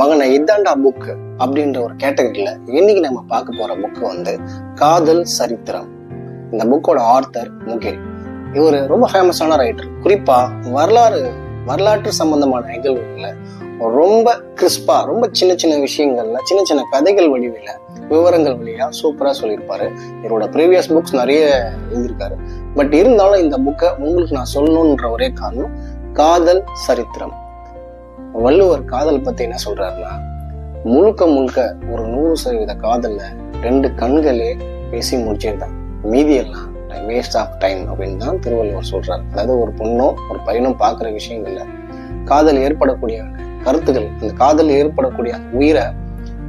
மகனை இதாண்டா புக் அப்படின்ற ஒரு கேட்டகரியில இன்னைக்கு நம்ம பார்க்க போற புக் வந்து காதல் சரித்திரம். இந்த புக்கோட ஆர்த்தர் முகேரி இவர் ரொம்ப ஃபேமஸான ரைட்டர் குறிப்பா வரலாறு வரலாற்று சம்பந்தமான நிகழ்வுகள்ல ரொம்ப கிறிஸ்பா ரொம்ப சின்ன சின்ன விஷயங்கள்ல சின்ன சின்ன கதைகள் வடிவில விவரங்கள் வழியா சூப்பரா சொல்லியிருப்பாரு. இவரோட ப்ரீவியஸ் புக்ஸ் நிறைய எழுதியிருக்காரு. பட் இருந்தாலும் இந்த புக்கை உங்களுக்கு நான் சொல்லணுன்ற ஒரே காரணம் காதல் சரித்திரம். வள்ளுவர் காதல் பத்தி என்ன சொல்றாருன்னா முழுக்க முழுக்க ஒரு நூறு சதவீத காதல்ல ரெண்டு கண்களே பேசி முடிச்சிருந்தான் மீதி எல்லாம் வேஸ்ட் ஆஃப் டைம் அப்படின்னு தான் திருவள்ளுவர் சொல்றாரு. அதாவது ஒரு பொண்ணும் ஒரு பையனும் பார்க்குற விஷயங்கள்ல காதல் ஏற்படக்கூடிய கருத்துக்கள் அந்த காதல் ஏற்படக்கூடிய அந்த உயிரை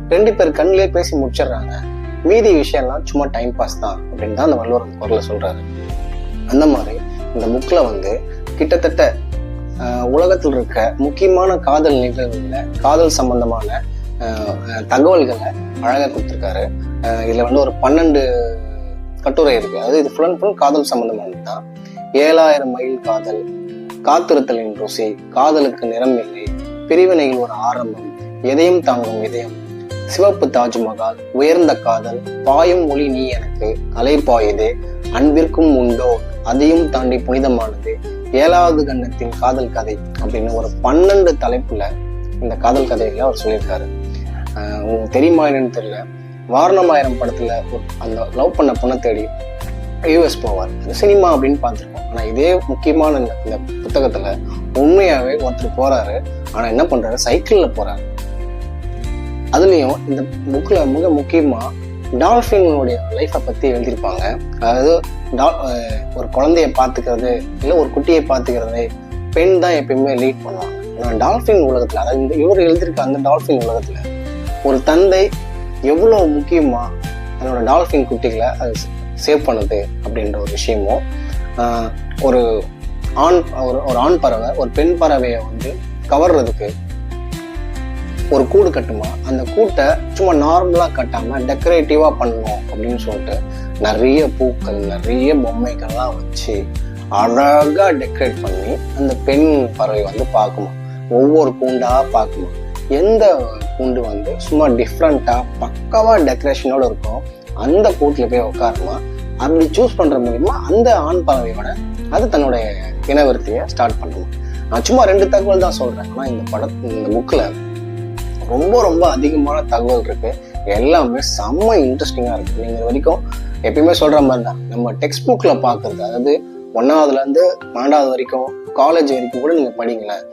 ரெண்டு பேர் கண்ணிலே பேசி முடிச்சிடுறாங்க. மீதி விஷயம்லாம் சும்மா டைம் பாஸ் தான் அப்படின்னு தான் அந்த வள்ளுவர் அந்த குரலை சொல்றாரு. அந்த மாதிரி இந்த புக்ல வந்து கிட்டத்தட்ட உலகத்தில் இருக்க முக்கியமான காதல் நிகழ்வுகளில் காதல் சம்பந்தமான தகவல்களை அழகாக கொடுத்துருக்காரு. இதில் வந்து ஒரு பன்னெண்டு கட்டுரை இருக்கு. அதாவது இது ஃபுல் அண்ட் ஃபுல் காதல் சம்பந்தமானது தான் ஏழாயிரம் மைல் காதல் காத்திருத்தலின் ருசி காதலுக்கு நிறம் இல்லை பிரிவினையில் ஒரு ஆரம்பம் எதையும் தாங்கும் இதயம் சிவப்பு தாஜ்மஹால் உயர்ந்த காதல் பாயும் ஒளி நீ எனக்கு அலை பாயுதே அன்பிற்கும் உண்டோ அதையும் தாண்டி புனிதமானது ஏழாவது கண்ணத்தின் காதல் கதை அப்படின்னு ஒரு பன்னெண்டு தலைப்புல இந்த காதல் கதைகளை அவர் சொல்லியிருக்காரு. உங்களுக்கு தெரியுமா என்னன்னு தெரியல. வாரணமாயிரம் படத்துல அந்த லவ் பண்ண பொண்ணை தேடி யூஎஸ் போவார். அது சினிமா அப்படின்னு பார்த்துருக்கோம். ஆனால் இதே முக்கியமான இந்த புத்தகத்தில் புத்தகத்துல உண்மையாவே ஒருத்தர் போறாரு. ஆனால் என்ன பண்றாரு? சைக்கிளில் போறாரு. அதுலேயும் இந்த புக்கில் மிக முக்கியமாக டால்ஃபினுடைய லைஃப்பை பற்றி எழுதியிருப்பாங்க. அதாவது டால் ஒரு குழந்தைய பார்த்துக்கிறது இல்லை ஒரு குட்டியை பார்த்துக்கிறது பெண் தான் எப்பயுமே லீட் பண்ணுவாங்க. ஆனால் டால்ஃபின் உலகத்தில் அதாவது இந்த இவர் எழுதியிருக்க அந்த டால்ஃபின் உலகத்தில் ஒரு தந்தை எவ்வளோ முக்கியமாக தன்னோட டால்ஃபின் குட்டிகளை அது சேவ் பண்ணுது அப்படின்ற ஒரு விஷயமும் ஒரு ஆண் ஒரு ஒரு ஆண் பறவை ஒரு பெண் பறவையை வந்து கவர்றதுக்கு ஒரு கூடு கட்டுமா? அந்த கூட்டை சும்மா நார்மலாக கட்டாம டெக்கரேட்டிவாக பண்ணணும் அப்படின்னு சொல்லிட்டு நிறைய பூக்கள் நிறைய பொம்மைகள்லாம் வச்சு அழகாக டெக்கரேட் பண்ணி அந்த பெண் பறவை வந்து பார்க்குமா? ஒவ்வொரு கூண்டாக பார்க்குமா? எந்த கூண்டு வந்து சும்மா டிஃப்ரெண்ட்டாக பக்காவா டெக்கரேஷனோடு இருக்கும் அந்த கூட்டில் போய் உட்காருமா? அப்படி சூஸ் பண்ணுற மூலிமா அந்த ஆண் பறவையோட அது தன்னுடைய இனவருத்தியை ஸ்டார்ட் பண்ணுமா? நான் சும்மா ரெண்டு தகவல் தான் சொல்கிறேன் ஆனால் இந்த பட இந்த புக்கில் ரொம்ப ரொம்ப அதிகமான தகவல் இருக்கு. எல்லாமே செம்ம இன்ட்ரெஸ்டிங்காக இருக்கு. நீங்கள் இது வரைக்கும் எப்பயுமே சொல்கிற மாதிரி தான் நம்ம டெக்ஸ்ட் புக்கில் பார்க்குறது அதாவது ஒன்றாவதுலேருந்து பன்னெண்டாவது வரைக்கும் காலேஜ் வரைக்கும் கூட நீங்கள் படிங்களேன்.